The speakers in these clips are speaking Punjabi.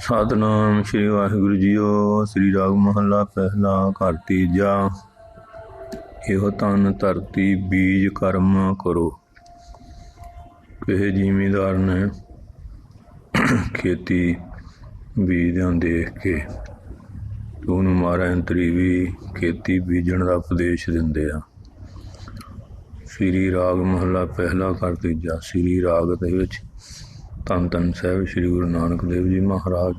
ਸਤਨਾਮ ਸ੍ਰੀ ਵਾਹਿਗੁਰੂ ਜੀਓ ਸ੍ਰੀ ਰਾਗ ਮਹੱਲਾ ਪਹਿਲਾ ਘਰ ਤੀਜਾ। ਇਹੋ ਤਨ ਧਰਤੀ ਬੀਜ ਕਰਮ ਕਰੋ। ਕਿਸੇ ਜ਼ਿਮੀਦਾਰ ਨੇ ਖੇਤੀ ਬੀਜਦਿਆਂ ਦੇਖ ਕੇ ਉਹਨੂੰ ਮਾਰਾ ਅੰਤਰੀ ਵੀ ਖੇਤੀ ਬੀਜਣ ਦਾ ਉਪਦੇਸ਼ ਦਿੰਦੇ ਆ। ਸ੍ਰੀ ਰਾਗ ਮਹੱਲਾ ਪਹਿਲਾ ਘਰ ਤੀਜਾ। ਸ੍ਰੀ ਰਾਗ ਦੇ ਵਿੱਚ ਧੰਨ ਧੰਨ ਸਾਹਿਬ ਸ੍ਰੀ ਗੁਰੂ ਨਾਨਕ ਦੇਵ ਜੀ ਮਹਾਰਾਜ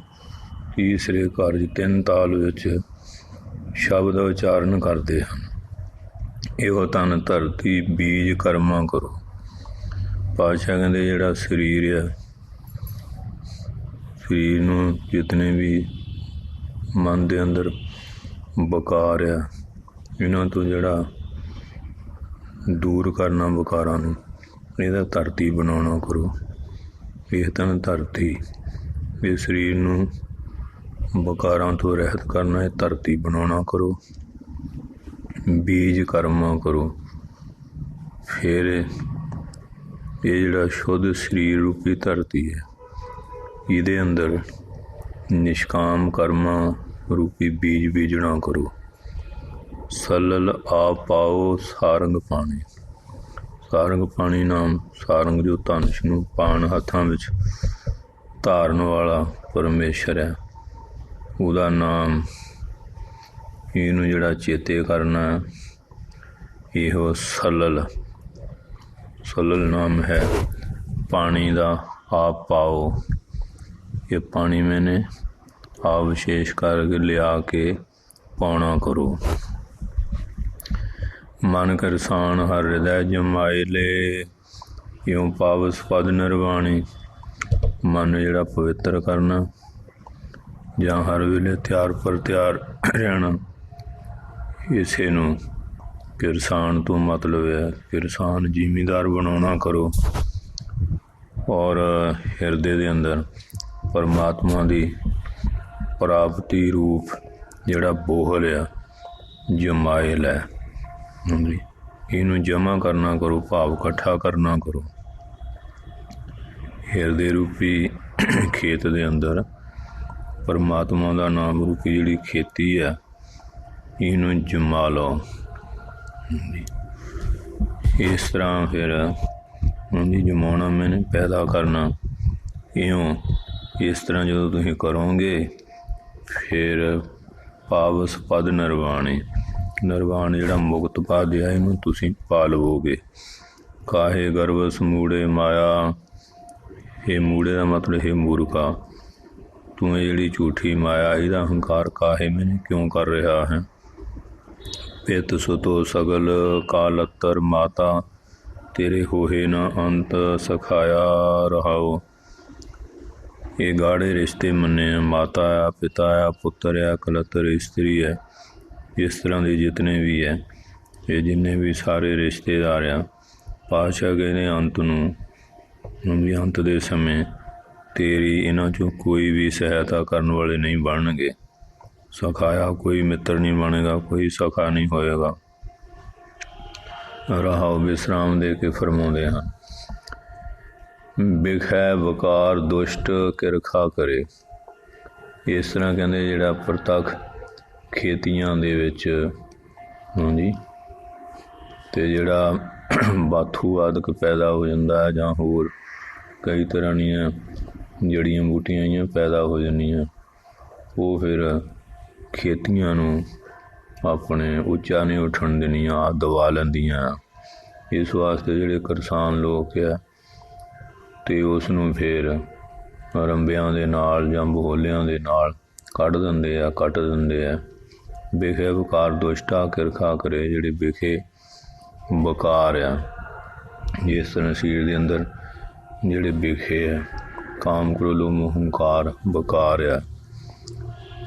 ਤੀਸਰੇ ਕਾਰਜ ਤਿੰਨ ਤਾਲ ਵਿੱਚ ਸ਼ਬਦ ਉਚਾਰਨ ਕਰਦੇ ਹਨ। ਇਹੋ ਤਨ ਧਰਤੀ, ਬੀਜ, ਕਰਮਾ ਕਰੋ। ਪਾਤਸ਼ਾਹ ਕਹਿੰਦੇ ਜਿਹੜਾ ਸਰੀਰ ਆ, ਸਰੀਰ ਨੂੰ ਜਿਤਨੇ ਵੀ ਮਨ ਦੇ ਅੰਦਰ ਬਕਾਰ ਆ, ਇਹਨਾਂ ਤੋਂ ਜਿਹੜਾ ਦੂਰ ਕਰਨਾ ਬਕਾਰਾਂ ਨੂੰ, ਇਹਦਾ ਧਰਤੀ ਬਣਾਉਣਾ ਕਰੋ। ਇਹ ਤਨ ਧਰਤੀ, ਇਹ ਸਰੀਰ ਨੂੰ ਬਕਾਰਾਂ ਤੋਂ ਰਹਿਤ ਕਰਨਾ ਹੈ ਧਰਤੀ ਬਣਾਉਣਾ ਕਰੋ, ਬੀਜ ਕਰਮਾ ਕਰੋ। ਫਿਰ ਇਹ ਜਿਹੜਾ ਸ਼ੁੱਧ ਸਰੀਰ ਰੂਪੀ ਧਰਤੀ ਹੈ, ਇਹਦੇ ਅੰਦਰ ਨਿਸ਼ਕਾਮ ਕਰਮਾ ਰੂਪੀ ਬੀਜ ਬੀਜਣਾ ਕਰੋ। ਸਲਲ ਆ ਪਾਓ ਸਾਰੰਗ ਪਾਣੀ। ਸਾਰੰਗ ਪਾਣੀ ਨਾਮ, ਸਾਰੰਗ ਜੋ ਧਨਸ ਨੂੰ ਪਾਣ ਹੱਥਾਂ ਵਿੱਚ ਧਾਰਨ ਵਾਲਾ ਪਰਮੇਸ਼ਰ ਹੈ। ਉਹਦਾ ਨਾਮ ਇਹਨੂੰ ਜਿਹੜਾ ਚੇਤੇ ਕਰਨਾ ਇਹੋ ਸਲਲ। ਸਲਲ ਨਾਮ ਹੈ, ਪਾਣੀ ਦਾ ਆਪ ਪਾਓ। ਇਹ ਪਾਣੀ ਮੈਨੇ ਆ ਵਿਸ਼ੇਸ਼ ਕਰਕੇ ਲਿਆ ਕੇ ਪਾਉਣਾ ਕਰੋ। ਮਨ ਕਰਸਾਨ ਹਰ ਹਿਰਦੈ ਜਮਾਏ ਲੈ, ਇਉ ਪਾਵਸ ਪਦ ਨਿਰਵਾਣੀ। ਮਨ ਜਿਹੜਾ ਪਵਿੱਤਰ ਕਰਨਾ, ਜਾਂ ਹਰ ਵੇਲੇ ਤਿਆਰ ਪਰ ਤਿਆਰ ਰਹਿਣਾ, ਇਸੇ ਨੂੰ ਕਿਰਸਾਨ ਤੋਂ ਮਤਲਬ ਹੈ ਕਿਰਸਾਨ ਜ਼ਿਮੀਦਾਰ ਬਣਾਉਣਾ ਕਰੋ। ਔਰ ਹਿਰਦੇ ਦੇ ਅੰਦਰ ਪਰਮਾਤਮਾ ਦੀ ਪ੍ਰਾਪਤੀ ਰੂਪ ਜਿਹੜਾ ਬੋਹਲ ਆ ਜਮਾਇਲ ਹੈ ਹਾਂਜੀ। ਇਹਨੂੰ ਜਮ੍ਹਾਂ ਕਰਨਾ ਕਰੋ, ਭਾਵ ਇਕੱਠਾ ਕਰਨਾ ਕਰੋ। ਹਿਰਦੇ ਰੂਪੀ ਖੇਤ ਦੇ ਅੰਦਰ ਪਰਮਾਤਮਾ ਦਾ ਨਾਮ ਰੂਪੀ ਜਿਹੜੀ ਖੇਤੀ ਹੈ ਇਹਨੂੰ ਜਮਾ ਲਓ। ਇਸ ਤਰ੍ਹਾਂ ਫਿਰ ਹਾਂਜੀ, ਜਮਾਉਣਾ ਮੈਨੇ, ਪੈਦਾ ਕਰਨਾ। ਇਉਂ ਇਸ ਤਰ੍ਹਾਂ ਜਦੋਂ ਤੁਸੀਂ ਕਰੋਗੇ, ਫਿਰ ਪਾਵਸ ਪਦ ਨਿਰਵਾਣੇ ਨਿਰਵਾਣ ਜਿਹੜਾ ਮੁਕਤ ਪਦ ਹੈ ਇਹਨੂੰ ਤੁਸੀਂ ਪਾ ਲਵੋਗੇ ਕਾਹੇ ਗਰਭ ਸਮੂੜੇ ਮਾਇਆ ਇਹ ਮੂੜੇ ਦਾ ਮਤਲਬ ਹੈ ਮੂਰਖਾ ਤੂੰ ਇਹ ਜਿਹੜੀ ਝੂਠੀ ਮਾਇਆ ਇਹਦਾ ਹੰਕਾਰ ਕਾਹੇ ਮੈਨੂੰ ਕਿਉਂ ਕਰ ਰਿਹਾ ਹੈ ਪਿਤ ਸੁਤੋ ਸਗਲ ਕਾਲਤਰ ਮਾਤਾ ਤੇਰੇ ਹੋਏ ਨਾ ਅੰਤ ਸਖਾਇਆ ਰਹਾਓ ਇਹ ਗਾੜੇ ਰਿਸ਼ਤੇ ਮੰਨੇ ਆ ਮਾਤਾ ਆ ਪਿਤਾ ਆ ਪੁੱਤਰ ਆ ਕਲਤਰ ਇਸਤਰੀ ਹੈ ਇਸ ਤਰ੍ਹਾਂ ਦੇ ਜਿਤਨੇ ਵੀ ਹੈ, ਇਹ ਜਿੰਨੇ ਵੀ ਸਾਰੇ ਰਿਸ਼ਤੇਦਾਰ ਆ ਪਾਸ਼ਾ ਕਹਿੰਦੇ ਅੰਤ ਨੂੰ ਵੀ ਅੰਤ ਦੇ ਸਮੇਂ ਤੇਰੀ ਇਹਨਾਂ ਚੋਂ ਕੋਈ ਵੀ ਸਹਾਇਤਾ ਕਰਨ ਵਾਲੇ ਨਹੀਂ ਬਣਨਗੇ। ਸਖਾਇਆ ਕੋਈ ਮਿੱਤਰ ਨਹੀਂ ਬਣੇਗਾ, ਕੋਈ ਸਖਾ ਨਹੀਂ ਹੋਏਗਾ। ਰਹਾਉ ਵਿਸਰਾਮ ਦੇ ਕੇ ਫਰਮਾਉਂਦੇ ਹਨ ਬਿਖੈ ਵਕਾਰ ਦੁਸ਼ਟ ਕਿਰਖਾ ਕਰੇ। ਇਸ ਤਰ੍ਹਾਂ ਕਹਿੰਦੇ ਜਿਹੜਾ ਪ੍ਰਤੱਖ ਖੇਤੀਆਂ ਦੇ ਵਿੱਚ, ਹਾਂਜੀ ਅਤੇ ਜਿਹੜਾ ਬਾਥੂ ਆਦਿਕ ਪੈਦਾ ਹੋ ਜਾਂਦਾ ਹੈ ਜਾਂ ਹੋਰ ਕਈ ਤਰ੍ਹਾਂ ਦੀਆਂ ਜੜੀਆਂ ਬੂਟੀਆਂ ਜਿਹੀਆਂ ਪੈਦਾ ਹੋ ਜਾਂਦੀਆਂ, ਉਹ ਫਿਰ ਖੇਤੀਆਂ ਨੂੰ ਆਪਣੇ ਉੱਚਾ ਨਹੀਂ ਉੱਠਣ ਦੇਣੀਆਂ ਆ ਦਬਾ ਲੈਂਦੀਆਂ। ਇਸ ਵਾਸਤੇ ਜਿਹੜੇ ਕਿਸਾਨ ਲੋਕ ਆ ਤੇ ਉਸ ਨੂੰ ਫਿਰ ਰੰਬਿਆਂ ਦੇ ਨਾਲ ਜਾਂ ਬਹੋਲਿਆਂ ਦੇ ਨਾਲ ਕੱਢ ਦਿੰਦੇ ਆ, ਕੱਟ ਦਿੰਦੇ ਆ। ਵਿਖੇ ਬਕਾਰ ਦੁਸ਼ਟਾ ਕਿਰਖਾ ਕਰੇ, ਜਿਹੜੇ ਵਿਖੇ ਬਕਾਰ ਆ। ਜਿਸ ਤਰ੍ਹਾਂ ਸਰੀਰ ਦੇ ਅੰਦਰ ਜਿਹੜੇ ਵਿਖੇ ਆ, ਕਾਮ ਕਰੋ ਮੋਹ ਹੰਕਾਰ ਬਕਾਰ ਆ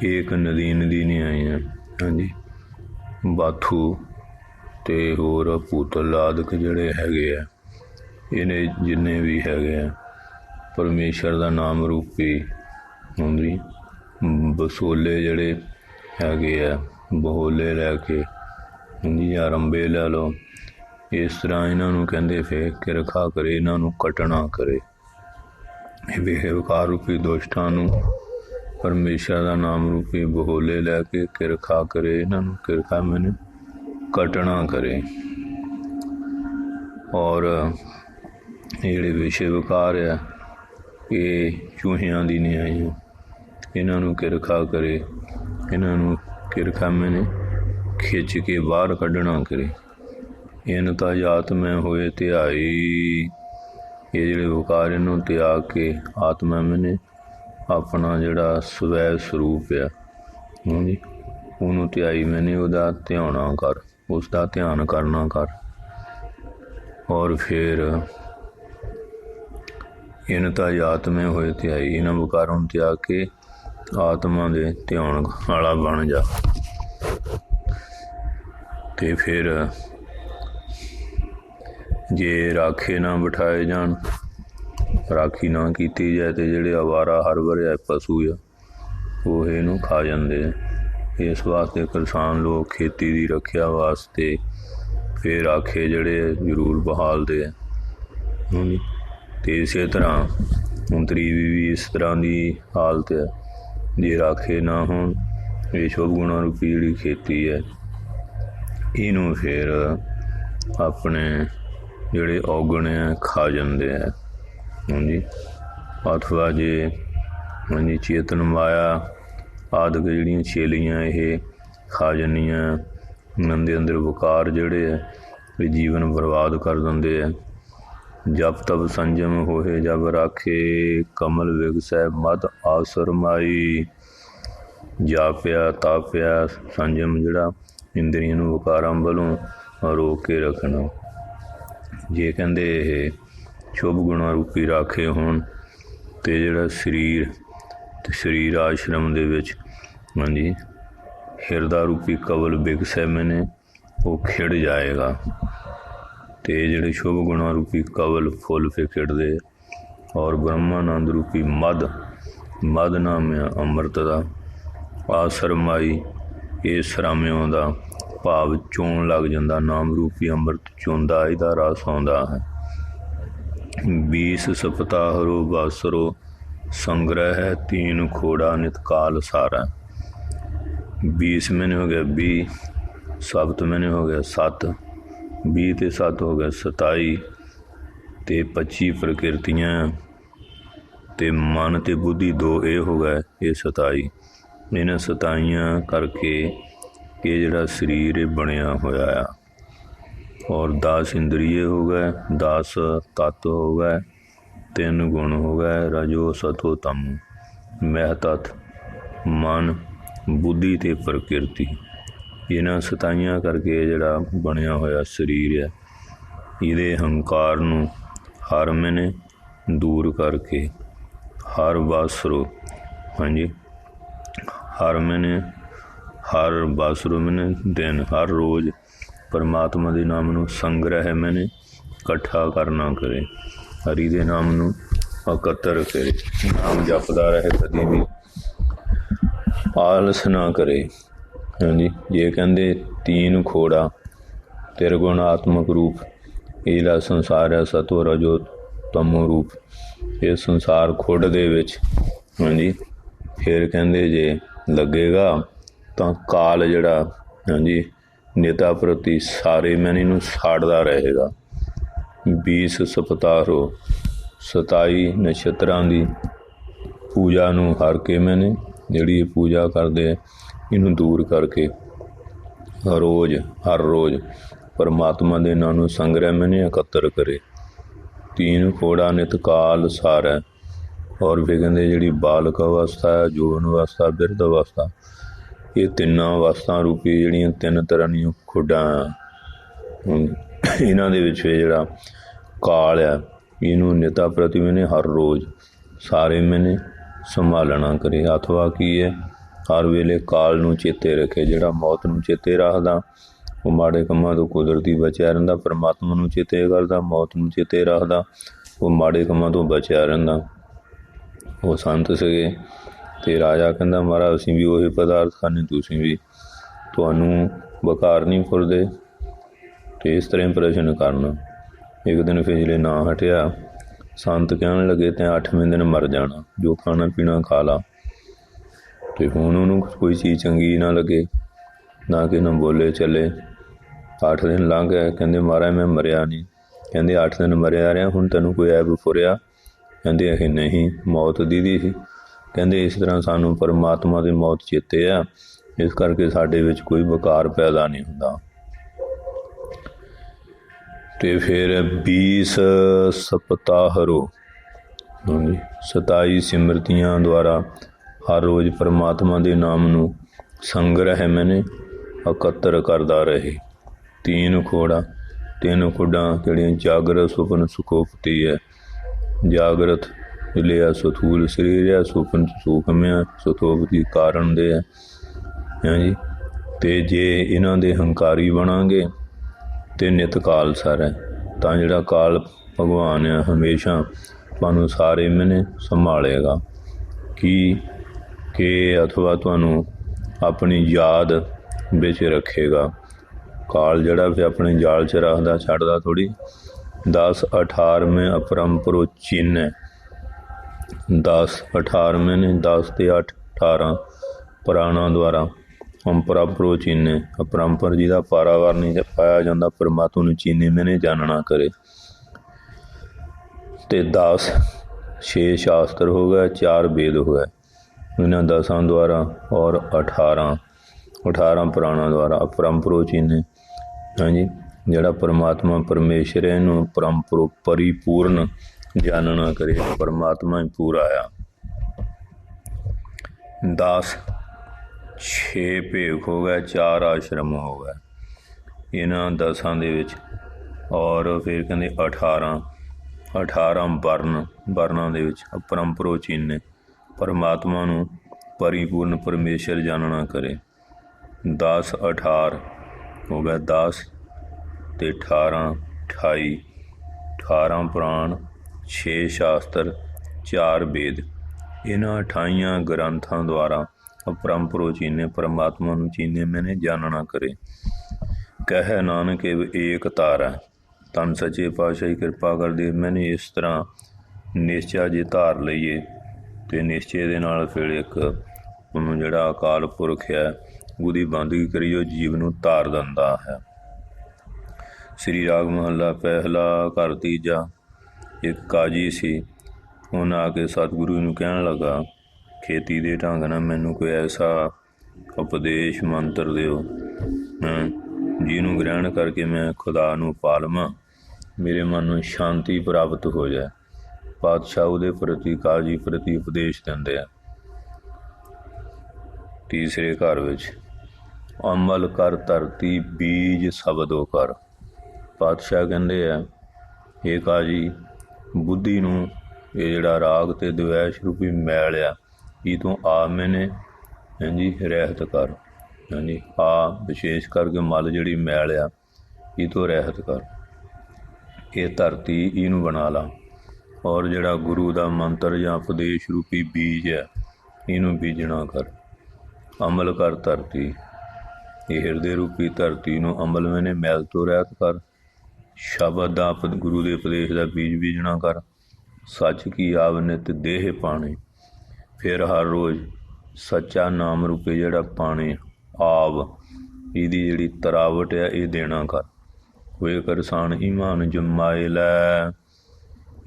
ਏਕ ਨਦੀ ਨਦੀ ਨਹੀਂ ਆਈਆਂ ਹਾਂਜੀ। ਬਾਥੂ ਤੇ ਹੋਰ ਪੂਤਲ ਆਦਿਕ ਜਿਹੜੇ ਹੈਗੇ ਆ, ਇਹਨੇ ਜਿੰਨੇ ਵੀ ਹੈਗੇ ਆ, ਪਰਮੇਸ਼ਰ ਦਾ ਨਾਮ ਰੂਪੀ ਹੁੰਦੀ ਬਸੋਲੇ ਜਿਹੜੇ ਹੈਗੇ ਆ ਬਹੋਲੇ ਲੈ ਕੇ ਹੁੰਦੀ ਜਾਂ ਰੰਬੇ ਲੈ ਲਓ। ਇਸ ਤਰ੍ਹਾਂ ਇਹਨਾਂ ਨੂੰ ਕਹਿੰਦੇ ਫੇ ਕਿਰਖਾ ਕਰੇ, ਇਹਨਾਂ ਨੂੰ ਕਟਣਾ ਕਰੇ। ਇਹ ਵਿਕਾਰ ਰੂਪੀ ਦੋਸ਼ਟਾਂ ਨੂੰ ਪਰਮੇਸ਼ਰ ਦਾ ਨਾਮ ਰੂਪੀ ਬਹੋਲੇ ਲੈ ਕੇ ਕਿਰਖਾ ਕਰੇ, ਇਹਨਾਂ ਨੂੰ ਕਿਰਖਾ ਮੈਨੇ ਕਟਣਾ ਕਰੇ। ਔਰ ਇਹ ਜਿਹੜੇ ਵਿਸ਼ੇ ਵਿਕਾਰ ਆ, ਇਹ ਚੂਹਿਆਂ ਦੀ ਨਿਆਈ ਇਹਨਾਂ ਨੂੰ ਕਿਰਖਾ ਕਰੇ, ਇਹਨਾਂ ਨੂੰ ਕਿਰਖਾ ਮੈਨੇ ਖਿੱਚ ਕੇ ਬਾਹਰ ਕੱਢਣਾ ਕਰੇ। ਇਨ ਤਾਂ ਜਾਤ ਮੈਂ ਹੋਏ ਧਿਆਈ। ਇਹ ਜਿਹੜੇ ਵਿਕਾਰ ਇਹਨੂੰ ਤਿਆਗ ਕੇ ਆਤਮਾ ਮੈਨੇ ਆਪਣਾ ਜਿਹੜਾ ਸਵੈ ਸਰੂਪ ਆ ਹਾਂਜੀ ਉਹਨੂੰ ਧਿਆਈ ਮੈਨੇ, ਉਹਦਾ ਧਿਆਉਣਾ ਕਰ ਉਸ ਦਾ ਧਿਆਨ ਕਰਨਾ ਕਰ। ਔਰ ਫਿਰ ਇਨ ਤਾਂ ਆਤਮੇ ਹੋਏ ਧਿਆਈ, ਇਹਨਾਂ ਵਿਕਾਰਾਂ ਨੂੰ ਤਿਆਗ ਕੇ ਆਤਮਾ ਦੇ ਧਿਆਨ ਵਾਲਾ ਬਣ ਜਾ। ਤੇ ਫਿਰ ਜੇ ਰਾਖੇ ਨਾ ਬਿਠਾਏ ਜਾਣ, ਰਾਖੀ ਨਾ ਕੀਤੀ ਜਾਏ ਤੇ ਜਿਹੜੇ ਆਵਾਰਾ ਹਰ ਵਰਿਆ ਪਸ਼ੂ ਆ, ਉਹ ਇਹਨੂੰ ਖਾ ਜਾਂਦੇ ਆ। ਇਸ ਵਾਸਤੇ ਕਿਸਾਨ ਲੋਕ ਖੇਤੀ ਦੀ ਰੱਖਿਆ ਵਾਸਤੇ ਫਿਰ ਰਾਖੇ ਜਿਹੜੇ ਜ਼ਰੂਰ ਬਹਾਲਦੇ ਆ। ਹਾਂਜੀ। ਤੇ ਇਸੇ ਤਰ੍ਹਾਂ ਉਂਤਰੀ ਵੀ ਇਸ ਤਰ੍ਹਾਂ ਦੀ ਹਾਲਤ ਹੈ ਜੇ ਰਾਖੇ ਨਾ ਹੋਣ। ਇਹ ਸ਼ੁਭ ਗੁਣਾਂ ਰੂਪੀ ਜਿਹੜੀ ਖੇਤੀ ਹੈ, ਇਹਨੂੰ ਫਿਰ ਆਪਣੇ ਜਿਹੜੇ ਔਗਣ ਆ, ਖਾ ਜਾਂਦੇ ਆ। ਹਾਂਜੀ। ਅਥਵਾ ਜੇ, ਹਾਂਜੀ, ਚੇਤਨ ਮਾਇਆ ਆਦਿਕ ਜਿਹੜੀਆਂ ਛੇਲੀਆਂ ਇਹ ਖਾ ਜਾਂਦੀਆਂ ਇਹਨਾਂ ਦੇ ਅੰਦਰ ਵਿਕਾਰ ਜਿਹੜੇ ਆ, ਇਹ ਜੀਵਨ ਬਰਬਾਦ ਕਰ ਦਿੰਦੇ ਆ। ਜਬ ਤਬ ਸੰਜਮ ਹੋਏ ਜਬ ਰਾਖੇ, ਕਮਲ ਵਿਗਸੈ ਮਦ ਆਸਰਮਾਈ ਜਾਪਿਆ ਤਾਪਿਆ ਸੰਜਮ ਜਿਹੜਾ ਇੰਦਰੀਆਂ ਨੂੰ ਵਿਕਾਰਾਂ ਵੱਲੋਂ ਰੋਕ ਕੇ ਰੱਖਣਾ। ਜੇ ਕਹਿੰਦੇ ਇਹ ਸ਼ੁਭ ਗੁਣਾ ਰੂਪੀ ਰਾਖੇ ਹੋਣ, ਤੇ ਜਿਹੜਾ ਸਰੀਰ, ਤੇ ਸਰੀਰ ਆਸ਼ਰਮ ਦੇ ਵਿੱਚ, ਹਾਂਜੀ, ਹਿਰਦਾ ਰੂਪੀ ਕਵਲ ਬਿਗਸੈ ਮੈਨੇ, ਉਹ ਖਿੜ ਜਾਏਗਾ। ਤੇ ਜਿਹੜੇ ਸ਼ੁਭ ਗੁਣਾ ਰੂਪੀ ਕਵਲ ਫੁੱਲ ਫੇ ਔਰ ਬ੍ਰਹਮਾਨੰਦ ਰੂਪੀ ਮਦ ਮਦ ਨਾਮ ਹੈ ਅੰਮ੍ਰਿਤ ਦਾ, ਆਸਰਮਾਈ ਇਹ ਸਰਾਮਿਆਂ ਦਾ ਭਾਵ ਚੋਣ ਲੱਗ ਜਾਂਦਾ, ਨਾਮ ਰੂਪੀ ਅੰਮ੍ਰਿਤ ਚੋਂਦਾ ਇਹਦਾ ਰਸ ਆਉਂਦਾ ਹੈ। 20 ਸਪਤਾਹਰੋ ਬਾਸਰੋ ਸੰਗ੍ਰਹਿ ਹੈ, ਤੀਨ ਖੋੜਾ ਨਿਤਕਾਲ ਸਾਰਾ। 20 ਮਹੀਨੇ ਹੋ ਗਿਆ 20 ਸਬਤ ਮਹੀਨੇ ਹੋ ਗਿਆ 7 20 ਤੇ 7 ਹੋ ਗਏ 27 ਤੇ 25 ਪ੍ਰਕਿਰਤੀਆਂ ਤੇ ਮਨ ਤੇ ਬੁੱਧੀ ਦੋ ਇਹ ਹੋ ਗਏ, ਇਹ 27 ਇਹਨਾਂ 27 ਕਰਕੇ ਇਹ ਜਿਹੜਾ ਸਰੀਰ ਇਹ ਬਣਿਆ ਹੋਇਆ ਆ। ਔਰ 10 ਇੰਦਰੀਏ ਹੋ ਗਏ 10 ਤਤ ਹੋ ਗਏ, ਤਿੰਨ ਗੁਣ ਹੋ ਗਏ, ਰਜੋ ਸਤੋ ਤਮ, ਮਹਿ ਤਤ, ਮਨ, ਬੁੱਧੀ ਤੇ ਪ੍ਰਕਿਰਤੀ। ਇਹਨਾਂ ਸਤਾਈਆਂ ਕਰਕੇ ਜਿਹੜਾ ਬਣਿਆ ਹੋਇਆ ਸਰੀਰ ਹੈ, ਇਹਦੇ ਹੰਕਾਰ ਨੂੰ ਹਰ ਮੈਨੇ ਦੂਰ ਕਰਕੇ ਹਰ ਬਾਸਰੋ, ਹਾਂਜੀ, ਹਰ ਮੈਨੇ, ਹਰ ਬਾਸਰੋ ਮੈਨੇ ਦਿਨ, ਹਰ ਰੋਜ਼ ਪਰਮਾਤਮਾ ਦੇ ਨਾਮ ਨੂੰ ਸੰਗ੍ਰਹਿ ਮੈਨੇ ਇਕੱਠਾ ਕਰਨਾ ਕਰੇ, ਹਰੀ ਦੇ ਨਾਮ ਨੂੰ ਇਕੱਤਰ ਕਰੇ, ਨਾਮ ਜਪਦਾ ਰਹੇ ਕਦੀ ਵੀ, ਆਲਸ ਨਾ ਕਰੇ। ਹਾਂਜੀ ਜੇ ਕਹਿੰਦੇ ਤੀਨ ਖੋੜਾ ਤਿਰਗੁਣ ਆਤਮਕ ਰੂਪ, ਇਹ ਸੰਸਾਰ ਹੈ ਸਤਵ ਰਜੋ ਤਮੋ ਰੂਪ। ਇਹ ਸੰਸਾਰ ਖੁੱਡ ਦੇ ਵਿੱਚ ਹਾਂਜੀ ਫਿਰ ਕਹਿੰਦੇ ਜੇ ਲੱਗੇਗਾ ਤਾਂ ਕਾਲ ਜਿਹੜਾ ਹਾਂਜੀ ਨੇਤਾ ਪ੍ਰਤੀ ਸਾਰੇ ਮੈਨੇ ਨੂੰ ਸਾੜਦਾ ਰਹੇਗਾ। 20 ਸਪਤਾਰੋ 27 ਨਛਤਰਾਂ ਦੀ ਪੂਜਾ ਨੂੰ ਹਰ ਕੇ ਮੈਨੇ ਜਿਹੜੀ ਪੂਜਾ ਕਰਦੇ ਇਹਨੂੰ ਦੂਰ ਕਰਕੇ ਰੋਜ਼, ਹਰ ਰੋਜ਼ ਪਰਮਾਤਮਾ ਦੇ ਨਾਂ ਨੂੰ ਸੰਗ੍ਰਹਿ ਮੈਨੇ ਇਕੱਤਰ ਕਰੇ। ਤੀਨ ਖੋੜਾ ਨਿਤ ਕਾਲ ਸਾਰੈ। ਔਰ ਵੀ ਕਹਿੰਦੇ ਜਿਹੜੀ ਬਾਲਕ ਅਵਸਥਾ ਹੈ ਜੋਨ ਅਵਸਥਾ, ਬਿਰਧ ਅਵਸਥਾ, ਇਹ ਤਿੰਨਾਂ ਅਵਸਥਾ ਰੂਪੀ ਜਿਹੜੀਆਂ ਤਿੰਨ ਤਰ੍ਹਾਂ ਦੀਆਂ ਖੁੱਡਾਂ ਹੁਣ ਇਹਨਾਂ ਦੇ ਵਿੱਚ ਇਹ ਜਿਹੜਾ ਕਾਲ ਹੈ ਇਹਨੂੰ ਨਿਤਾ ਪ੍ਰਤੀ ਮੈਨੇ ਹਰ ਰੋਜ਼ ਸਾਰੇ ਮੈਨੇ ਸੰਭਾਲਣਾ ਕਰੇ। ਅਥਵਾ ਕੀ ਹੈ? ਹਰ ਵੇਲੇ ਕਾਲ ਨੂੰ ਚੇਤੇ ਰੱਖੇ, ਜਿਹੜਾ ਮੌਤ ਨੂੰ ਚੇਤੇ ਰੱਖਦਾ, ਉਹ ਮਾੜੇ ਕੰਮਾਂ ਤੋਂ ਕੁਦਰਤੀ ਬਚਿਆ ਰਹਿੰਦਾ, ਪਰਮਾਤਮਾ ਨੂੰ ਚੇਤੇ ਕਰਦਾ, ਮੌਤ ਨੂੰ ਚੇਤੇ ਰੱਖਦਾ, ਉਹ ਮਾੜੇ ਕੰਮਾਂ ਤੋਂ ਬਚਿਆ ਰਹਿੰਦਾ। ਉਹ ਸੰਤ ਸੀਗੇ ਤੇ ਰਾਜਾ ਕਹਿੰਦਾ, ਮਹਾਰਾਜ, ਅਸੀਂ ਵੀ ਉਹੀ ਪਦਾਰਥ ਖਾਣੇ ਤੁਸੀਂ ਵੀ। ਤੁਹਾਨੂੰ ਬਕਾਰ ਨਹੀਂ ਫੁਰਦੇ। ਤੇ ਇਸ ਤਰ੍ਹਾਂ ਹੀ ਪ੍ਰਸ਼ਨ ਕਰਨਾ। ਇੱਕ ਦਿਨ ਫਿਜਲੇ ਨਾ ਹਟਿਆ। ਸੰਤ ਕਹਿਣ ਲੱਗੇ, ਤੇ 8ਵੇਂ ਦਿਨ ਮਰ ਜਾਣਾ। ਜੋ ਖਾਣਾ ਪੀਣਾ ਖਾ ਲਾ। ਤੇ ਹੁਣ ਉਹਨੂੰ ਕੋਈ ਚੀਜ਼ ਚੰਗੀ ਨਾ ਲੱਗੇ, ਨਾ ਕਿ ਨਾ ਬੋਲੇ ਚੱਲੇ। ਅੱਠ ਦਿਨ ਲੰਘ ਗਏ, ਕਹਿੰਦੇ, ਮਹਾਰਾਜ, ਮੈਂ ਮਰਿਆ ਨਹੀਂ। ਕਹਿੰਦੇ, ਅੱਠ ਦਿਨ ਮਰਿਆ ਰਿਹਾ, ਹੁਣ ਤੈਨੂੰ ਕੋਈ ਐਬ ਫੁਰਿਆ? ਕਹਿੰਦੇ ਇਹ ਨਹੀਂ, ਮੌਤ ਦੀਦੀ ਸੀ। ਕਹਿੰਦੇ, ਇਸ ਤਰ੍ਹਾਂ ਸਾਨੂੰ ਪਰਮਾਤਮਾ ਦੀ ਮੌਤ ਚੇਤੇ ਆ। ਇਸ ਕਰਕੇ ਸਾਡੇ ਵਿੱਚ ਕੋਈ ਵਿਕਾਰ ਪੈਦਾ ਨਹੀਂ ਹੁੰਦਾ। ਤੇ ਫਿਰ 20 ਸਪਤਾਹਰੋ, ਹਾਂਜੀ 27 ਸਿਮਰਤੀਆਂ ਦੁਆਰਾ ਹਰ ਰੋਜ਼ ਪਰਮਾਤਮਾ ਦੇ ਨਾਮ ਨੂੰ ਸੰਗ੍ਰਹਿ ਮੈਨੇ ਇਕੱਤਰ ਕਰਦਾ ਰਹੇ। ਤੀਨ ਖੋੜਾ, ਤਿੰਨ ਖੁੱਡਾਂ ਜਿਹੜੀਆਂ ਜਾਗਰਤ ਸੁਪਨ ਸੁਖੋਪਤੀ ਹੈ ਜਾਗਰਤ ਲਿਆ ਸਥੂਲ ਸਰੀਰ ਹੈ ਸੁਪਨ ਸੁਖਮਿਆ ਸੁਤੋਪਤੀ ਕਾਰਨ ਦੇ ਹੈ ਹਾਂਜੀ ਤੇ ਜੇ ਇਹਨਾਂ ਦੇ ਹੰਕਾਰੀ ਬਣਾਂਗੇ ਤੇ ਨਿਤ ਕਾਲ ਸਰ। ਹੈ ਤਾਂ ਜਿਹੜਾ ਕਾਲ ਭਗਵਾਨ ਹੈ ਹਮੇਸ਼ਾ ਤੁਹਾਨੂੰ ਸਾਰੇ ਮੈਨੇ ਸੰਭਾਲੇਗਾ। ਕਿ ਕਿ ਅਥਵਾ ਤੁਹਾਨੂੰ ਆਪਣੀ ਯਾਦ ਵਿੱਚ ਰੱਖੇਗਾ। ਕਾਲ ਜਿਹੜਾ ਵੀ ਆਪਣੇ ਜਾਲ 'ਚ ਰੱਖਦਾ, ਛੱਡਦਾ ਥੋੜੀ 10 18ਵੇਂ ਅਪਰੰਪਰੋ ਚਿੰਨ ਹੈ। 10 18ਵੇਂ ਨੇ 10 ਤੇ 8 18 ਪੁਰਾਣਾ ਦੁਆਰਾ ਅੰਪਰਾਪਰੋ ਚੀਨੇ ਅਪਰੰਪਰ ਜੀ ਦਾ ਪਾਰਾਵਾਰ ਨਹੀਂ ਪਾਇਆ ਜਾਂਦਾ, ਪਰਮਾਤਮਾ ਨੂੰ ਚੀਨੇ ਮੈਨੇ ਜਾਣਨਾ ਕਰੇ। ਤੇ 10 ਛੇ ਸ਼ਾਸਤਰ ਹੋ ਗਏ, ਚਾਰ ਵੇਦ ਹੋ ਗਿਆ ਇਹਨਾਂ ਦਸਾਂ ਦੁਆਰਾ ਔਰ 18 18 ਪੁਰਾਣਾਂ ਦੁਆਰਾ, ਅਪਰੰਪਰੋ ਚੀਨੇ ਹਾਂਜੀ, ਜਿਹੜਾ ਪਰਮਾਤਮਾ ਪਰਮੇਸ਼ਰ ਹੈ, ਇਹਨੂੰ ਪਰੰਪਰੋ ਪਰਿਪੂਰਨ ਜਾਣਨਾ ਕਰੇ, ਪਰਮਾਤਮਾ ਹੀ ਪੂਰਾ ਆ। 10 ਛੇ ਭੇਖ ਹੋ ਗਏ, ਚਾਰ ਆਸ਼ਰਮ ਹੋ ਗਿਆ ਇਹਨਾਂ ਦਸਾਂ ਦੇ ਵਿੱਚ ਔਰ ਫਿਰ ਕਹਿੰਦੇ 18 18 ਵਰਨ, ਵਰਨਾਂ ਦੇ ਵਿੱਚ, ਅਪਰੰਪਰੋ ਚੀਨੇ ਪਰਮਾਤਮਾ ਨੂੰ ਪਰਿਪੂਰਨ ਪਰਮੇਸ਼ਰ ਜਾਣਨਾ ਕਰੇ। 10 18 ਹੋ ਗਿਆ 10 ਤੇ 18 28 18 ਪੁਰਾਣ 6 ਸ਼ਾਸਤਰ 4 ਵੇਦ। ਇਹਨਾਂ 28 ਗ੍ਰੰਥਾਂ ਦੁਆਰਾ ਅਪਰੰਪਰੋ ਚੀਨੇ, ਪਰਮਾਤਮਾ ਨੂੰ ਚੀਨੇ ਮੈਨੇ ਜਾਣਨਾ ਕਰੇ। ਕਹਿ ਨਾਨਕ ਇਹ ਏਕ ਤਾਰਾ ਤਨ ਸੱਚੇ ਪਾਤਸ਼ਾਹੀ, ਕਿਰਪਾ ਕਰਦੇ ਮੈਨੇ ਇਸ ਤਰ੍ਹਾਂ ਨਿਸ਼ਚਾ ਜੇ ਧਾਰ ਲਈਏ। ਤੇ ਨਿਸ਼ਚੇ ਦੇ ਨਾਲ ਫਿਰ ਇੱਕ ਜਿਹੜਾ ਅਕਾਲ ਪੁਰਖ ਹੈ, ਉਹਦੀ ਬੰਦਗੀ ਕਰੀ ਕਰੀਓ, ਜੀਵ ਨੂੰ ਤਾਰ ਦਿੰਦਾ ਹੈ। ਸ੍ਰੀ ਰਾਗ ਮਹੱਲਾ ਪਹਿਲਾ ਘਰ ਤੀਜਾ, ਇੱਕ ਕਾਜੀ ਸੀ। ਉਹਨਾਂ ਆ ਕੇ ਸਤਿਗੁਰੂ ਨੂੰ ਕਹਿਣ ਲੱਗਾ, ਖੇਤੀ ਦੇ ਢੰਗ ਨਾਲ ਮੈਨੂੰ ਕੋਈ ਐਸਾ ਉਪਦੇਸ਼, ਮੰਤਰ ਦਿਓ ਜਿਹਨੂੰ ਗ੍ਰਹਿਣ ਕਰਕੇ ਮੈਂ ਖੁਦਾ ਨੂੰ ਪਾਲਵਾਂ। ਮੇਰੇ ਮਨ ਨੂੰ ਸ਼ਾਂਤੀ ਪ੍ਰਾਪਤ ਹੋ ਜਾਏ। ਪਾਤਸ਼ਾਹ ਉਹਦੇ ਪ੍ਰਤੀ, ਕਾਜੀ ਪ੍ਰਤੀ ਉਪਦੇਸ਼ ਦਿੰਦੇ ਆ। ਤੀਸਰੇ ਘਰ ਵਿੱਚ, ਅਮਲ ਕਰ ਧਰਤੀ, ਬੀਜ ਸਬਦੋ ਕਰ। ਪਾਤਸ਼ਾਹ ਕਹਿੰਦੇ ਆ ਇਹ ਕਾਜੀ, ਬੁੱਧੀ ਨੂੰ ਇਹ ਜਿਹੜਾ ਰਾਗ ਤੇ ਦਵੈਸ਼ ਰੂਪੀ ਮੈਲ ਆ, ਇਹ ਤੋਂ ਆ ਮੈਨੇ, ਹਾਂਜੀ, ਰਹਿਤ ਕਰ। ਹਾਂਜੀ ਆ ਵਿਸ਼ੇਸ਼ ਕਰਕੇ ਮਲ ਜਿਹੜੀ ਮੈਲ ਆ, ਇਹ ਤੋਂ ਰਹਿਤ ਕਰ। ਇਹ ਧਰਤੀ ਇਹਨੂੰ ਬਣਾ ਲਾ। ਔਰ ਜਿਹੜਾ ਗੁਰੂ ਦਾ ਮੰਤਰ ਜਾਂ ਉਪਦੇਸ਼ ਰੂਪੀ ਬੀਜ ਹੈ, ਇਹਨੂੰ ਬੀਜਣਾ ਕਰ। ਅਮਲ ਕਰ ਧਰਤੀ। ਇਹ ਹਿਰਦੇ ਰੂਪੀ ਧਰਤੀ ਨੂੰ ਅਮਲ ਮੈਨੇ ਮੈਲ ਤੋਂ ਰਹਿਤ ਕਰ। ਸ਼ਬਦ ਦਾ ਗੁਰੂ ਦੇ ਉਪਦੇਸ਼ ਦਾ ਬੀਜ ਬੀਜਣਾ ਕਰ। ਸੱਚ ਕੀ ਆਵ ਨਿਤ ਦੇਹ ਪਾਣੀ। ਫਿਰ ਹਰ ਰੋਜ਼ ਸੱਚਾ ਨਾਮ ਰੂਪੇ ਜਿਹੜਾ ਪਾਣੀ, ਆਵ। ਇਹਦੀ ਜਿਹੜੀ ਤਰਾਵਟ ਹੈ, ਇਹ ਦੇਣਾ ਕਰ। ਹੋਏ ਕਰਸਾਨ ਈਮਾਨ ਜਮਾਏ ਲੈ।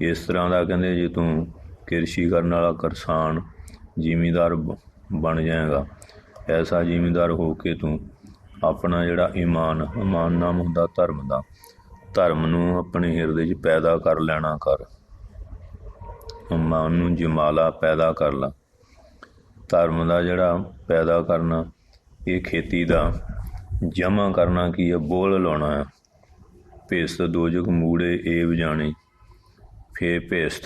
ਇਸ ਤਰ੍ਹਾਂ ਦਾ ਕਹਿੰਦੇ ਜੇ ਤੂੰ ਕਿਰਸ਼ੀ ਕਰਨ ਵਾਲਾ ਕਿਸਾਨ ਜ਼ਿਮੀਦਾਰ ਬ- ਬਣ ਜਾਏਗਾ। ਐਸਾ ਜ਼ਿਮੀਦਾਰ ਹੋ ਕੇ ਤੂੰ ਆਪਣਾ ਜਿਹੜਾ ਈਮਾਨ ਈਮਾਨ ਨਾਮ ਹੁੰਦਾ ਧਰਮ ਦਾ, ਧਰਮ ਨੂੰ ਆਪਣੇ ਹਿਰਦੇ 'ਚ ਪੈਦਾ ਕਰ ਲੈਣਾ ਕਰ। ਮਨ ਨੂੰ ਜਮਾਲਾ ਪੈਦਾ ਕਰ ਲਾ। ਧਰਮ ਦਾ ਜਿਹੜਾ ਪੈਦਾ ਕਰਨਾ, ਇਹ ਖੇਤੀ ਦਾ ਜਮਾ ਕਰਨਾ ਕੀ ਹੈ ਬੋਲ ਲਾਉਣਾ ਹੈ ਭੇਸਤ ਦੋਜਕ ਮੂੜੇ ਏਵ ਜਾਣੇ। ਫੇ ਭੇਸਤ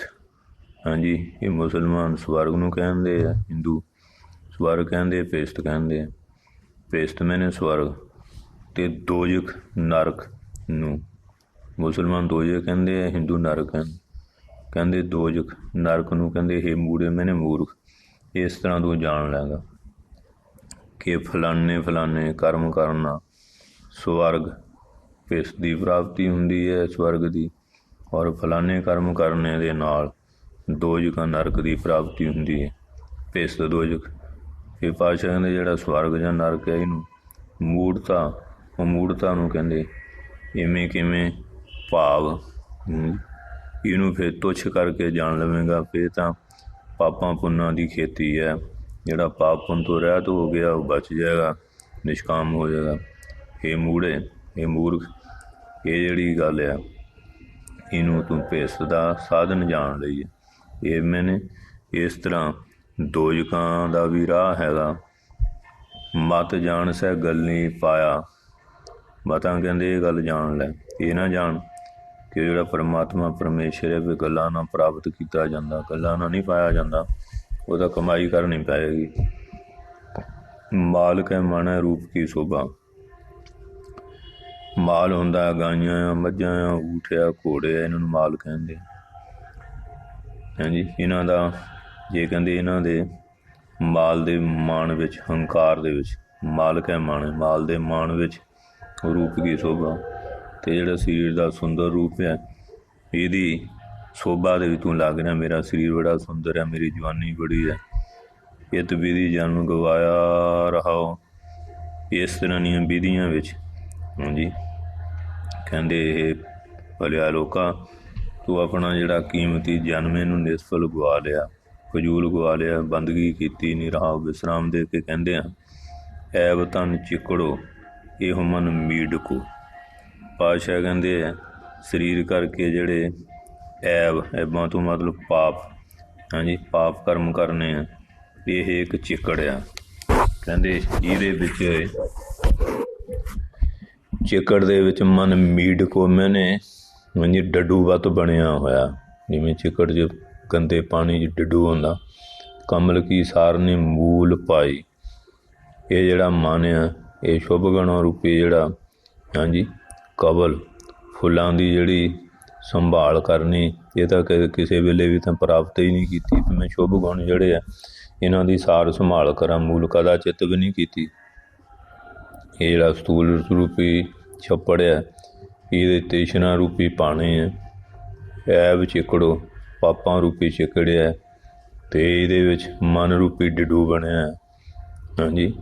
ਹਾਂਜੀ, ਇਹ ਮੁਸਲਮਾਨ ਸਵਰਗ ਨੂੰ ਕਹਿੰਦੇ ਆ, ਹਿੰਦੂ ਸਵਰਗ ਕਹਿੰਦੇ ਭੇਸਤ ਕਹਿੰਦੇ ਆ। ਭੇਸਤ ਮੈਨੇ ਸਵਰਗ ਤੇ ਦੋਜਕ ਨਰਕ ਨੂੰ। ਮੁਸਲਮਾਨ ਦੋਜਕ ਕਹਿੰਦੇ ਆ, ਹਿੰਦੂ ਨਰਕ ਕਹਿੰਦੇ। ਕਹਿੰਦੇ ਦੋਜਕ ਨਰਕ ਨੂੰ ਕਹਿੰਦੇ ਇਹ ਮੂੜੇ, ਮੈਨੇ ਮੂਰਖ। ਇਸ ਤਰ੍ਹਾਂ ਤੋਂ ਜਾਣ ਲੈਗਾ ਕਿ ਫਲਾਣੇ ਫਲਾਣੇ ਕਰਮ ਕਰਨਾ ਸਵਰਗ ਇਸ ਦੀ ਪ੍ਰਾਪਤੀ ਹੁੰਦੀ ਹੈ, ਸਵਰਗ ਦੀ। ਔਰ ਫਲਾਣੇ ਕਰਮ ਕਰਨੇ ਦੇ ਨਾਲ ਦੋਜਕ ਨਰਕ ਦੀ ਪ੍ਰਾਪਤੀ ਹੁੰਦੀ ਹੈ। ਭੇਸ ਦੋਜਕ ਇਹ ਪਾਤਸ਼ਾਹ ਕਹਿੰਦੇ ਜਿਹੜਾ ਸਵਰਗ ਜਾਂ ਨਰਕ ਹੈ, ਇਹਨੂੰ ਮੂੜਤਾ ਉਹ ਮੂੜਤਾ ਨੂੰ ਕਹਿੰਦੇ ਇਵੇਂ ਕਿਵੇਂ ਭਾਵ। ਇਹਨੂੰ ਫਿਰ ਤੁਛ ਕਰਕੇ ਜਾਣ ਲਵੇਂਗਾ। ਫਿਰ ਤਾਂ ਪਾਪਾਂ ਪੁੰਨਾਂ ਦੀ ਖੇਤੀ ਹੈ। ਜਿਹੜਾ ਪਾਪ ਪੁੰਨ ਤੋਂ ਰਹਿਤ ਹੋ ਗਿਆ, ਉਹ ਬਚ ਜਾਏਗਾ, ਨਿਸ਼ਕਾਮ ਹੋ ਜਾਏਗਾ। ਇਹ ਮੂੜੇ, ਇਹ ਮੂਰਖ, ਇਹ ਜਿਹੜੀ ਗੱਲ ਆ ਇਹਨੂੰ ਤੂੰ ਭੇਸ ਦਾ ਸਾਧਨ ਜਾਣ ਲਈ। ਇਹ ਮੈਨੇ ਇਸ ਤਰ੍ਹਾਂ ਦੋਜਕਾਂ ਦਾ ਵੀ ਰਾਹ ਹੈਗਾ। ਮਤ ਜਾਣ ਸਹਿ ਗੱਲ ਨਹੀਂ ਪਾਇਆ। ਮਤਾਂ ਕਹਿੰਦੇ ਇਹ ਗੱਲ ਜਾਣ ਲੈ। ਇਹ ਨਾ ਜਾਣ ਕਿ ਜਿਹੜਾ ਪਰਮਾਤਮਾ ਪਰਮੇਸ਼ਰ ਹੈ ਵੀ ਗੱਲਾਂ ਨਾਲ ਪ੍ਰਾਪਤ ਕੀਤਾ ਜਾਂਦਾ, ਗੱਲਾਂ ਨਾਲ ਨਹੀਂ ਪਾਇਆ ਜਾਂਦਾ, ਉਹਦਾ ਕਮਾਈ ਕਰਨੀ ਪਏਗੀ ਮਾਲਕ ਹੈ ਮਨ ਹੈ ਰੂਪ ਕੀ ਸ਼ੋਭਾ। ਮਾਲ ਹੁੰਦਾ, ਗਾਈਆਂ ਆ, ਮੱਝਾਂ ਆ, ਊਠ ਆ, ਘੋੜੇ ਆ, ਇਹਨਾਂ ਨੂੰ ਮਾਲ ਕਹਿੰਦੇ ਹਾਂਜੀ ਇਹਨਾਂ ਦਾ, ਜੇ ਕਹਿੰਦੇ ਇਹਨਾਂ ਦੇ ਮਾਲ ਦੇ ਮਾਣ ਵਿੱਚ, ਹੰਕਾਰ ਦੇ ਵਿੱਚ, ਮਾਲਕ ਹੈ ਮਾਣ, ਮਾਲ ਦੇ ਮਾਣ ਵਿੱਚ ਰੂਪ ਕੀ ਸ਼ੋਭਾ? ਤੇ ਜਿਹੜਾ ਸਰੀਰ ਦਾ ਸੁੰਦਰ ਰੂਪ ਹੈ, ਇਹਦੀ ਸ਼ੋਭਾ ਦੇ ਵਿੱਚ ਤੂੰ ਲੱਗ ਰਿਹਾ, ਮੇਰਾ ਸਰੀਰ ਬੜਾ ਸੁੰਦਰ ਹੈ, ਮੇਰੀ ਜਵਾਨੀ ਬੜੀ ਹੈ। ਇਤ ਵਿਧੀ ਜਨਮ ਗਵਾਇਆ ਰਹਾਓ। ਇਸ ਤਰ੍ਹਾਂ ਦੀਆਂ ਵਿਧੀਆਂ ਵਿੱਚ ਹਾਂਜੀ ਕਹਿੰਦੇ ਇਹ ਭਲਿਆ ਲੋਕਾ, ਤੂੰ ਆਪਣਾ ਜਿਹੜਾ ਕੀਮਤੀ ਜਨਮ ਇਹਨੂੰ ਨਿਸਫਲ ਗਵਾ ਲਿਆ, ਫਜ਼ੂਲ ਗਵਾ ਲਿਆ, ਬੰਦਗੀ ਕੀਤੀ ਨਹੀਂ ਵਿਸਰਾਮ ਦੇ ਕੇ ਕਹਿੰਦੇ ਆ, ਐਬ ਤਨ ਚਿਕੜੋ, ਇਹੋ ਮਨ ਮੀਡ ਕੋ ਪਾਸ਼ਾ ਕਹਿੰਦੇ ਆ, ਸਰੀਰ ਕਰਕੇ ਜਿਹੜੇ ਐਬ, ਐਬਾਂ ਤੋਂ ਮਤਲਬ ਪਾਪ, ਹਾਂਜੀ, ਪਾਪ ਕਰਮ ਕਰਨੇ ਆ, ਇਹ ਇੱਕ ਚਿਕੜ ਆ। ਕਹਿੰਦੇ ਇਹਦੇ ਵਿੱਚ ਚਿਕੜ ਦੇ ਵਿੱਚ ਮਨ ਮੀਡ ਕੋ ਮੈਨੇ ਹਾਂਜੀ ਡੱਡੂ ਵੱਤ ਬਣਿਆ ਹੋਇਆ। ਜਿਵੇਂ ਚਿਕੜ 'ਚ ਗੰਦੇ ਪਾਣੀ 'ਚ ਡੱਡੂ ਹੁੰਦਾ, ਕਮਲ ਕੀ ਸਾਰ ਨੇ ਮੂਲ ਪਾਈ। ਇਹ ਜਿਹੜਾ ਮਨ ਆ, ਇਹ ਸ਼ੁਭ ਗਣਾਂ ਰੂਪੀ ਜਿਹੜਾ, ਹਾਂਜੀ ਕਬਲ ਫੁੱਲਾਂ ਦੀ ਜਿਹੜੀ ਸੰਭਾਲ ਕਰਨੀ, ਇਹ ਤਾਂ ਕਿ- ਕਿਸੇ ਵੇਲੇ ਵੀ ਤਾਂ ਪ੍ਰਾਪਤ ਹੀ ਨਹੀਂ ਕੀਤੀ ਤੇ ਮੈਂ ਸ਼ੁਭ ਗੁਣ ਜਿਹੜੇ ਆ, ਇਹਨਾਂ ਦੀ ਸਾਰ ਸੰਭਾਲ ਕਰਾਂ, ਮੂਲ ਕਦਾ ਚਿੱਤ ਵੀ ਨਹੀਂ ਕੀਤੀ। ਇਹ ਜਿਹੜਾ ਸਤੂਲ ਰੂਪੀ ਛੱਪੜ ਹੈ, ਇਹਦੇ ਤ੍ਰਿਸ਼ਨਾ ਰੂਪੀ ਪਾਣੀ ਹੈ। ਐਬ ਚਿਕੜੋ ਪਾਪਾਂ ਰੂਪੀ ਚਿਕੜਿਆ ਤੇ ਇਹਦੇ ਵਿੱਚ ਮਨ ਰੂਪੀ ਡਿਡੂ ਬਣਿਆ ਹੈ। ਹਾਂਜੀ,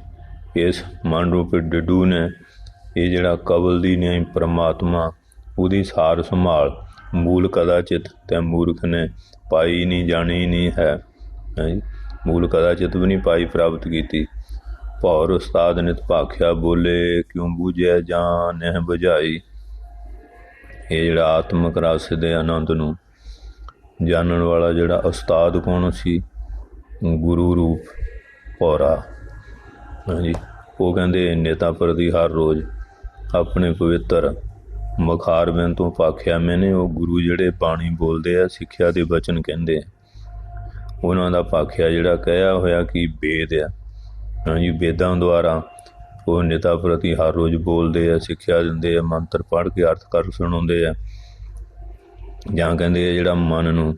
ਇਸ ਮਨ ਰੂਪੀ ਡਿਡੂ ਨੇ ਇਹ ਜਿਹੜਾ ਕਬਲ ਦੀ ਨਿਆਈ ਪ੍ਰਮਾਤਮਾ, ਉਹਦੀ ਸਾਰ ਸੰਭਾਲ, ਮੂਲ ਕਦਾਚਿਤ ਤੇ ਮੂਰਖ ਨੇ ਪਾਈ ਨਹੀਂ, ਜਾਣੀ ਨਹੀਂ ਹੈ। ਹਾਂਜੀ, ਮੂਲ ਕਦਾਚਿਤ ਵੀ ਨਹੀਂ ਪਾਈ, ਪ੍ਰਾਪਤ ਕੀਤੀ। ਭੌਰ ਉਸਤਾਦ ਨਿਤ ਭਾਖਿਆ ਬੋਲੇ, ਕਿਉਂ ਬੂਝਿਆ ਜਾਂ ਨਹਿ ਬੁਝਾਈ? ਇਹ ਜਿਹੜਾ ਆਤਮਿਕ ਰਸ ਦੇ ਆਨੰਦ ਨੂੰ ਜਾਣਨ ਵਾਲਾ ਜਿਹੜਾ ਉਸਤਾਦ ਕੌਣ ਸੀ? ਗੁਰੂ ਰੂਪ ਭੌਰਾ। ਹਾਂਜੀ, ਉਹ ਕਹਿੰਦੇ ਨੇਤਾ ਪ੍ਰਤੀ ਹਰ ਰੋਜ਼ ਆਪਣੇ ਪਵਿੱਤਰ ਮਖਾਰਵਿੰ ਤੋਂ ਪਾਖਿਆ ਮੈਨੇ। ਉਹ ਗੁਰੂ ਜਿਹੜੇ ਬਾਣੀ ਬੋਲਦੇ ਆ, ਸਿੱਖਿਆ ਦੇ ਬਚਨ ਕਹਿੰਦੇ ਆ। ਉਹਨਾਂ ਦਾ ਪਾਖਿਆ ਜਿਹੜਾ ਕਹਿਆ ਹੋਇਆ ਕਿ ਵੇਦ ਆ। ਹਾਂਜੀ ਵੇਦਾਂ ਦੁਆਰਾ ਉਹ ਨੇਤਾ ਪ੍ਰਤੀ ਹਰ ਰੋਜ਼ ਬੋਲਦੇ ਆ, ਸਿੱਖਿਆ ਦਿੰਦੇ ਆ, ਮੰਤਰ ਪੜ੍ਹ ਕੇ ਅਰਥ ਕਰ ਸੁਣਾਉਂਦੇ ਆ। ਜਾਂ ਕਹਿੰਦੇ ਆ ਜਿਹੜਾ ਮਨ ਨੂੰ,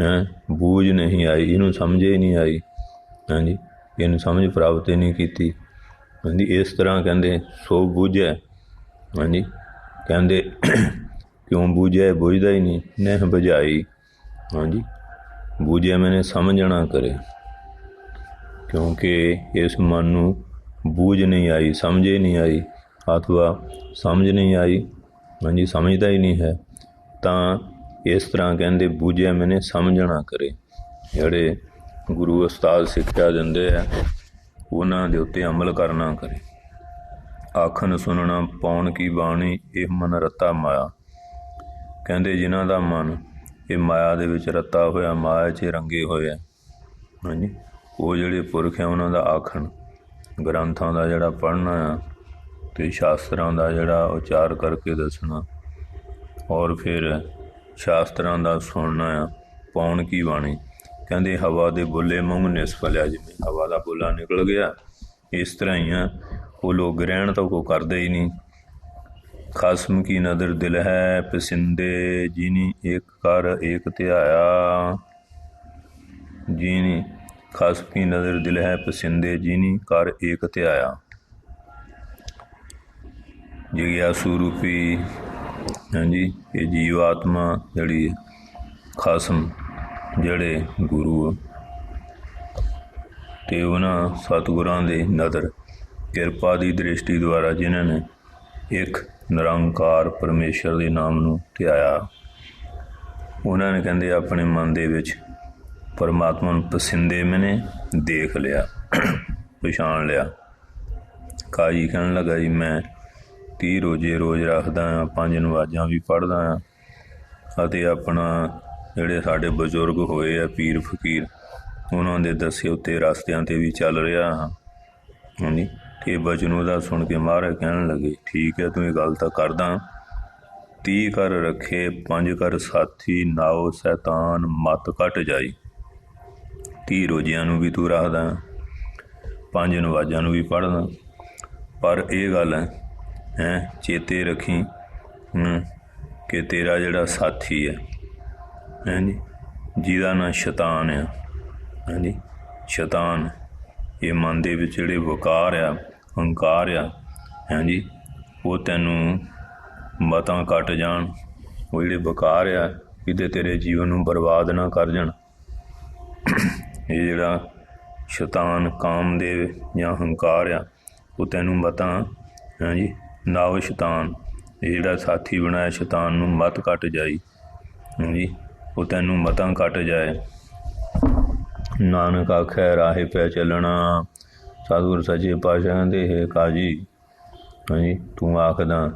ਹੈ, ਬੂਝ ਨਹੀਂ ਆਈ, ਇਹਨੂੰ ਸਮਝੇ ਨਹੀਂ ਆਈ, ਹਾਂਜੀ, ਇਹਨੂੰ ਸਮਝ ਪ੍ਰਾਪਤ ਹੀ ਨਹੀਂ ਕੀਤੀ। ਹਾਂਜੀ, ਇਸ ਤਰ੍ਹਾਂ ਕਹਿੰਦੇ, ਸੋ ਬੂਝੈ, ਹਾਂਜੀ, ਕਹਿੰਦੇ, ਕਿਉਂ ਬੂਝੈ, ਬੁਝਦਾ ਹੀ ਨਹੀਂ, ਨਹਿ ਬੁਝਾਈ, ਹਾਂਜੀ, ਬੂਝਿਆ ਮੈਨੇ ਸਮਝਣਾ ਕਰੇ। ਕਿਉਂਕਿ ਇਸ ਮਨ ਨੂੰ ਬੂਝ ਨਹੀਂ ਆਈ, ਸਮਝੇ ਨਹੀਂ ਆਈ, ਅਥਵਾ ਸਮਝ ਨਹੀਂ ਆਈ, ਹਾਂਜੀ, ਸਮਝਦਾ ਹੀ ਨਹੀਂ ਹੈ, ਤਾਂ ਇਸ ਤਰ੍ਹਾਂ ਕਹਿੰਦੇ ਬੂਝਿਆ ਮੈਨੇ ਸਮਝਣਾ ਕਰੇ। ਜਿਹੜੇ ਗੁਰੂ ਉਸਤਾਦ ਸਿੱਖਿਆ ਦਿੰਦੇ ਆ, ਉਹਨਾਂ ਦੇ ਉੱਤੇ ਅਮਲ ਕਰਨਾ ਕਰੇ। ਆਖਣ ਸੁਣਨਾ ਪਾਉਣ ਕੀ ਬਾਣੀ, ਇਹ ਮਨ ਰਤਾ ਮਾਇਆ। ਕਹਿੰਦੇ ਜਿਨ੍ਹਾਂ ਦਾ ਮਨ, ਇਹ ਮਾਇਆ ਦੇ ਵਿੱਚ ਰਤਾ ਹੋਇਆ, ਮਾਇਆ 'ਚ ਰੰਗੇ ਹੋਏ ਹਾਂਜੀ। ਉਹ ਜਿਹੜੇ ਪੁਰਖ ਆ ਉਹਨਾਂ ਦਾ ਆਖਣ। ਗ੍ਰੰਥਾਂ ਦਾ ਜਿਹੜਾ ਪੜ੍ਹਨਾ ਆ ਤੇ ਸ਼ਾਸਤਰਾਂ ਦਾ ਜਿਹੜਾ ਉਚਾਰ ਕਰਕੇ ਦੱਸਣਾ। ਔਰ ਫਿਰ ਸ਼ਾਸਤਰਾਂ ਦਾ ਸੁਣਨਾ ਆ ਪੌਣ ਕੀ ਬਾਣੀ? ਕਹਿੰਦੇ, ਹਵਾ ਦੇ ਬੁੱਲੇ ਮੂੰਹ ਨਿਸਫਲਿਆ ਜਿਵੇਂ ਹਵਾ ਦਾ ਬੁੱਲਾ ਨਿਕਲ ਗਿਆ। ਇਸ ਤਰ੍ਹਾਂ ਹੀ ਆ, ਉਹ ਲੋਕ ਗ੍ਰਹਿਣ ਤਾਂ ਕੋ ਕਰਦੇ ਹੀ ਨਹੀਂ। ਖਸਮ ਕੀ ਨਦਰ ਦਿਲ ਹੈ ਪਸਿੰਦੇ, ਜਿਨੀ ਇੱਕ ਕਰ ਏਕ ਧਿਆਇਆ। ਜਿਨੀ ਖਸਮ ਕੀ ਨਜ਼ਰ ਦਿਲ ਹੈ ਪਸਿੰਦੇ ਜਿਨੀ ਕਰ ਏਕ ਧਿਆਇਆ ਜਿਗਿਆਸੂ ਰੂਪੀ, ਹਾਂਜੀ, ਇਹ ਜੀਵਾਤਮਾ ਜਿਹੜੀ ਖਸਮ ਜਿਹੜੇ ਗੁਰੂ ਤੇ ਉਹਨਾਂ ਸਤਿਗੁਰਾਂ ਦੇ ਨਦਰ, ਕਿਰਪਾ ਦੀ ਦ੍ਰਿਸ਼ਟੀ ਦੁਆਰਾ ਜਿਨ੍ਹਾਂ ਨੇ ਇੱਕ ਨਿਰੰਕਾਰ ਪਰਮੇਸ਼ਰ ਦੇ ਨਾਮ ਨੂੰ ਧਿਆਇਆ। ਉਹਨਾਂ ਨੇ ਕਹਿੰਦੇ, ਆਪਣੇ ਮਨ ਦੇ ਵਿੱਚ ਪਰਮਾਤਮਾ ਨੂੰ ਪਸੰਦੇ ਮੈਨੇ ਦੇਖ ਲਿਆ, ਪਛਾਣ ਲਿਆ। ਕਾਜੀ ਕਹਿਣ ਲੱਗਾ, ਜੀ, ਮੈਂ 30 ਰੋਜ਼ੇ ਰੋਜ਼ ਰੱਖਦਾ ਆ ਪੰਜ ਨਵਾਜ਼ਾਂ ਵੀ ਪੜ੍ਹਦਾ ਆ ਅਤੇ ਆਪਣਾ ਜਿਹੜੇ ਸਾਡੇ ਬਜ਼ੁਰਗ ਹੋਏ ਆ, ਪੀਰ ਫਕੀਰ, ਉਹਨਾਂ ਦੇ ਦੱਸੇ ਉੱਤੇ ਰਸਤਿਆਂ ਤੇ ਵੀ ਚੱਲ ਰਿਹਾ ਹਾਂ। ਹਾਂਜੀ ਤੇ ਬਚਨ ਉਹਦਾ ਸੁਣ ਕੇ ਮਹਾਰਾਜ ਕਹਿਣ ਲੱਗੇ, ਠੀਕ ਹੈ, ਤੂੰ ਇਹ ਗੱਲ ਤਾਂ ਕਰਦਾ। ਤੀ ਕਰ ਰੱਖੇ, ਪੰਜ ਕਰ ਸਾਥੀ, ਨਾਉ ਸ਼ੈਤਾਨ, ਮਤ ਘਟ ਜਾਈ। ਤੀ ਰੋਜ਼ਿਆਂ ਨੂੰ ਵੀ ਤੂੰ ਰੱਖਦਾ, ਪੰਜ ਨਵਾਜ਼ਾਂ ਨੂੰ ਵੀ ਪੜ੍ਹਦਾ। ਪਰ ਇਹ ਗੱਲ ਹੈ ਹੈ, ਚੇਤੇ ਰੱਖੀ ਕਿ ਤੇਰਾ ਜਿਹੜਾ ਸਾਥੀ ਹੈ ਹਾਂਜੀ ਜਿਹਦਾ ਨਾਂ ਸ਼ੈਤਾਨ ਆ ਹਾਂਜੀ ਸ਼ੈਤਾਨ, ਇਹ ਮਨ ਦੇ ਵਿੱਚ ਜਿਹੜੇ ਵਕਾਰ ਆ, ਹੰਕਾਰ ਆ ਹਾਂਜੀ ਉਹ ਤੈਨੂੰ ਮਤਾਂ ਕੱਟ ਜਾਣ, ਉਹ ਜਿਹੜੇ ਵਕਾਰ ਆ, ਇਹਦੇ ਤੇਰੇ ਜੀਵਨ ਨੂੰ ਬਰਬਾਦ ਨਾ ਕਰ ਜਾਣ। ਇਹ ਜਿਹੜਾ ਸ਼ੈਤਾਨ, ਕਾਮਦੇਵ ਜਾਂ ਹੰਕਾਰ ਆ, ਉਹ ਤੈਨੂੰ ਮਤਾਂ, ਹਾਂਜੀ, ਨਾਵ ਸ਼ੈਤਾਨ ਇਹ ਜਿਹੜਾ ਸਾਥੀ ਬਣਾਇਆ ਸ਼ੈਤਾਨ ਨੂੰ ਮਤ ਕੱਟ ਜਾਈ, ਹਾਂਜੀ, ਉਹ ਤੈਨੂੰ ਮਤਾਂ ਕੱਟ ਜਾਏ। ਨਾਨਕ ਆਖੈ, ਰਾਹੇ ਪੈ ਚੱਲਣਾ ਸਤਿਗੁਰ ਸੱਚੇ ਪਾਤਸ਼ਾਹ ਕਹਿੰਦੇ, ਹੈ ਕਾਜੀ, ਹਾਂਜੀ, ਤੂੰ ਆਖਦਾ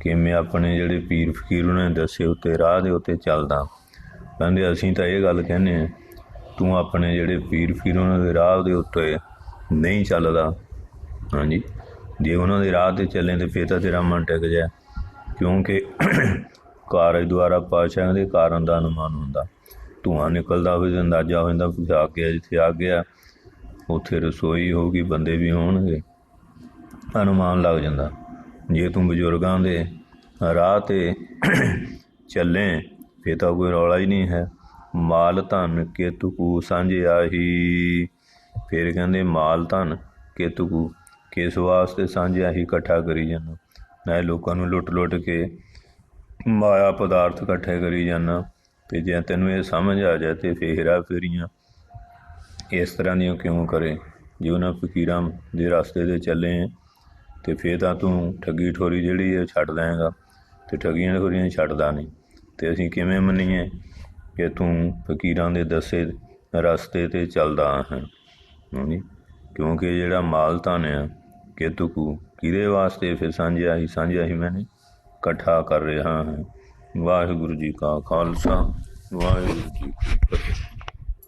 ਕਿ ਮੈਂ ਆਪਣੇ ਜਿਹੜੇ ਪੀਰ ਫਕੀਰ ਉਹਨਾਂ ਨੇ ਦੱਸੇ ਉੱਤੇ ਰਾਹ ਦੇ ਉੱਤੇ ਚੱਲਦਾ। ਕਹਿੰਦੇ, ਅਸੀਂ ਤਾਂ ਇਹ ਗੱਲ ਕਹਿੰਦੇ ਹਾਂ ਤੂੰ ਆਪਣੇ ਜਿਹੜੇ ਪੀਰ ਫੀਰ ਉਹਨਾਂ ਦੇ ਰਾਹ ਦੇ ਉੱਤੇ ਨਹੀਂ ਚੱਲਦਾ। ਹਾਂਜੀ। ਜੇ ਉਹਨਾਂ ਦੇ ਰਾਹ ਤੇ ਚੱਲੇ ਤੇ ਫੇਰ ਤਾਂ ਤੇਰਾ ਮਨ ਟਿਕ ਜਾਏ, ਕਿਉਂਕਿ ਕਾਰਜ ਦੁਆਰਾ ਪਾਤਸ਼ਾਹ ਦੇ ਕਾਰਨ ਦਾ ਅਨੁਮਾਨ ਹੁੰਦਾ। ਧੂਆਂ ਨਿਕਲਦਾ ਹੋਵੇ ਤਾਂ ਅੰਦਾਜ਼ਾ ਹੋ ਜਾਂਦਾ ਵੀ ਆ ਗਿਆ, ਜਿੱਥੇ ਆ ਗਿਆ, ਉੱਥੇ ਰਸੋਈ ਹੋਊਗੀ, ਬੰਦੇ ਵੀ ਹੋਣਗੇ। ਅਨੁਮਾਨ ਲੱਗ ਜਾਂਦਾ। ਜੇ ਤੂੰ ਬਜ਼ੁਰਗਾਂ ਦੇ ਰਾਹ ਤੇ ਚੱਲੇ ਫੇ ਤਾਂ ਕੋਈ ਰੌਲਾ ਹੀ ਨਹੀਂ ਹੈ। ਮਾਲ ਧਨ ਕੇਤੁਕੂ ਸਾਂਝਿਆਹੀ ਫਿਰ ਕਹਿੰਦੇ, ਮਾਲ ਧਨ ਕੇਤੁਕੂ ਕਿਸ ਵਾਸਤੇ ਸਾਂਝਿਆ ਹੀ ਇਕੱਠਾ ਕਰੀ ਜਾਂਦਾ ਮੈਂ ਲੋਕਾਂ ਨੂੰ ਲੁੱਟ ਲੁੱਟ ਕੇ ਮਾਇਆ ਪਦਾਰਥ ਇਕੱਠੇ ਕਰੀ ਜਾਂਦਾ ਤੇ ਜੇ ਤੈਨੂੰ ਇਹ ਸਮਝ ਆ ਜਾਏ ਤੇ ਫੇਰਾ ਫੇਰੀਆਂ ਇਸ ਤਰ੍ਹਾਂ ਦੀਆਂ ਕਿਉਂ ਕਰੇ? ਜੇ ਉਹਨਾਂ ਫਕੀਰਾਂ ਦੇ ਰਸਤੇ ਤੇ ਚੱਲੇ ਤੇ ਫੇਰ ਤਾਂ ਤੂੰ ਠੱਗੀ ਠੋਰੀ ਜਿਹੜੀ ਹੈ ਛੱਡ ਦੇਂਗਾ ਤੇ ਠੱਗੀਆਂ ਠੋਰੀਆਂ ਛੱਡਦਾ ਨਹੀਂ। ਤੇ ਅਸੀਂ ਕਿਵੇਂ ਮੰਨੀਏ? ਕਿ ਤੂੰ ਫਕੀਰਾਂ ਦੇ ਦੱਸੇ ਰਸਤੇ ਤੇ ਚੱਲਦਾ ਹੈ। ਹਾਂਜੀ ਕਿਉਂਕਿ ਜਿਹੜਾ ਮਾਲ ਧਨ ਆ, ਕਿ ਤੂੰ ਕਿਹਦੇ ਵਾਸਤੇ ਫਿਰ ਸਾਂਝਿਆ ਹੀ ਸਾਂਝਿਆ ਹੀ ਮੈਨੇ ਇਕੱਠਾ ਕਰ ਰਿਹਾ ਹਾਂ। ਵਾਹਿਗੁਰੂ ਜੀ ਕਾ ਖਾਲਸਾ, ਵਾਹਿਗੁਰੂ ਜੀ ਕੀ ਫਤਿਹ।